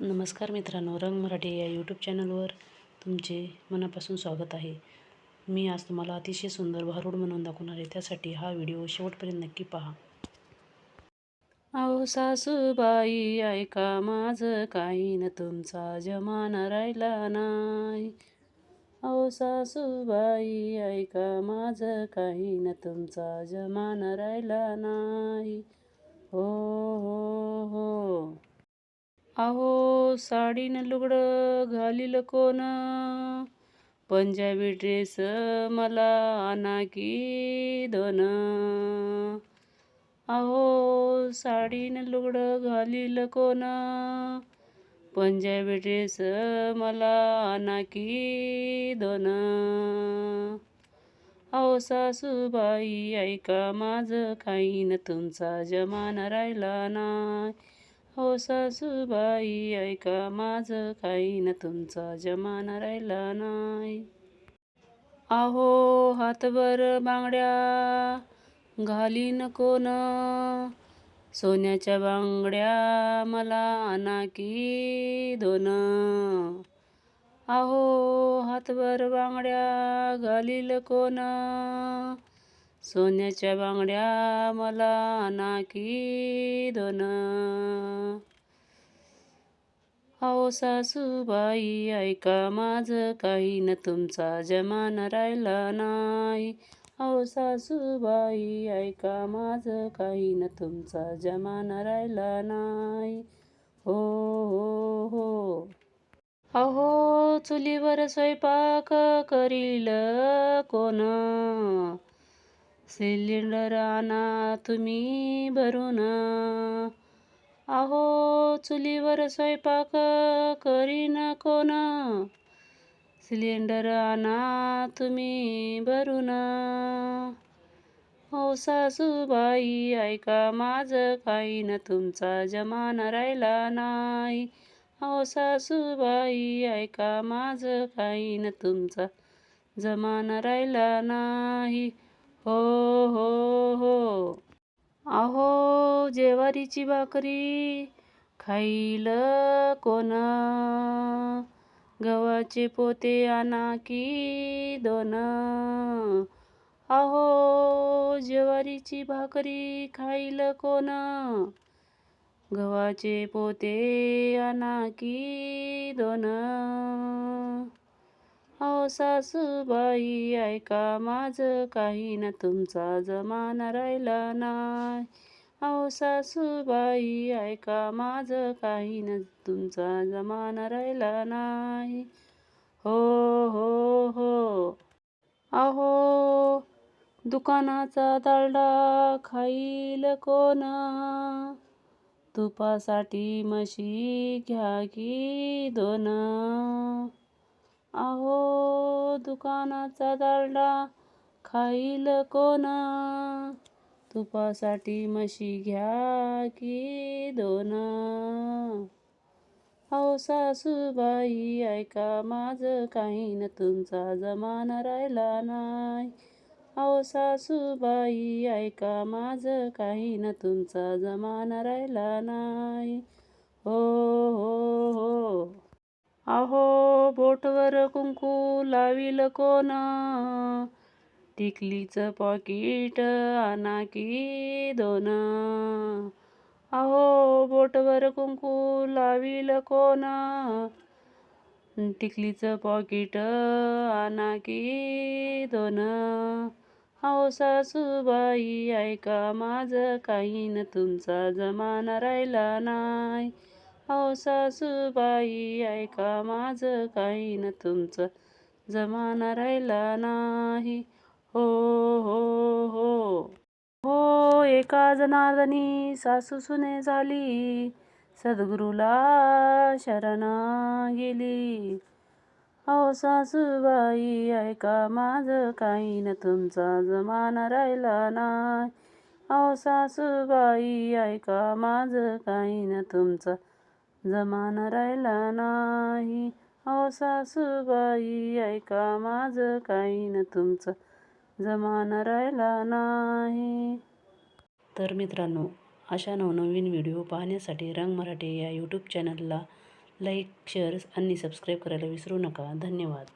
नमस्कार मित्रांनो रंग मराठी या यूट्यूब चॅनलवर तुमचे मनापासून स्वागत आहे. मी आज तुम्हाला अतिशय सुंदर भारूड म्हणून दाखवणार आहे. त्यासाठी हा व्हिडिओ शेवटपर्यंत नक्की पहा. अहो सासूबाई ऐका माझं. काही न तुमचा जमाना राहिला नाही. अहो सासूबाई ऐका माझं. काही न तुमचा जमाना राहिला नाही. हो हो हो. अहो साडीनं लुगडं घालील कोण? पंजाबी ड्रेस मला आणा की दोन अहो साडीनं लुगडं घालील कोण? पंजाबी ड्रेस मला आणा की दोन अहो सासूबाई ऐका माझं काही न तुमचा जमाना राहिला नाही. हो सासूबाई ऐका माझं काही न तुमचा जमाना राहिला नाही. अहो हातभर बांगड्या घालीन कोण? सोन्याच्या बांगड्या मला आणा की दोन? अहो हातभर बांगड्या घालील कोण? सोन्याच्या बांगड्या मला नाकी दोन अहो सासूबाई ऐका माझं काही. न तुमचा जमाना राहिला नाही. अहो सासूबाई ऐका माझं काही. न तुमचा जमाना राहिला नाही. हो हो हो. अहो चुलीवर स्वयंपाक करील कोण? सिलेंडर आणा तुम्ही भरून अहो चुलीवर स्वयंपाक करीन कोण? सिलेंडर आणा तुम्ही भरून हो सासूबाई ऐका माझं काही न तुमचा जमाना राहिला नाही. हो सासूबाई ऐका माझं काही न तुमचा जमाना राहिला नाही. हो हो हो. अहो जेवारीची भाकरी खाईल कोण? गव्हाचे पोते आणा की दोन? अहो जेवारीची भाकरी खाईल कोण? गव्हाचे पोते आणा की दोन? हो सासूबाई ऐका माझं काही ना तुमचा जमाना राहिला नाही. हो सासूबाई ऐका माझं काही ना तुमचा जमाना राहिला नाही. हो हो हो. अहो दुकानाचा दालडा खाईल कोण? तुपासाठी म्हशी घ्या की दोन? अहो दुकानाचा दालडा खाईल कोण? तुपासाठी म्हशी घ्या की दोन? अहो सासूबाई ऐका माझं काही न तुमचा जमाना राहिला नाही. अहो सासूबाई ऐका माझं काही न तुमचा जमाना राहिला नाही. हो हो हो. अहो बोटवर कुंकू लावील कोण? टिकलीचं पॉकीट आणा की दोन? अहो बोटवर कुंकू लावील कोण? टिकलीचं पॉकीट आणा की दोन? अहो सासूबाई ऐका माझं काही न तुमचा जमाना राहिला नाही. अहो सासूबाई ऐका माझं काही न तुमचं. जमाना राहिला नाही. हो हो हो. हो एका जनार्दनी सासू सुने झाली. सद्गुरूला शरण गेली. अहो सासूबाई ऐका माझं काही न तुमचा. जमाना राहिला नाही. अहो सासूबाई ऐका माझं काही न तुमचा. जमाना राहिला नाही. अहो सासूबाई ऐका माझं काही न तुमचं. जमाना राहिला नाही. तर मित्रांनो अशा नवनवीन व्हिडिओ पाहण्यासाठी रंग मराठी या यूट्यूब चॅनलला लाईक शेअर आणि सबस्क्राईब करायला विसरू नका. धन्यवाद.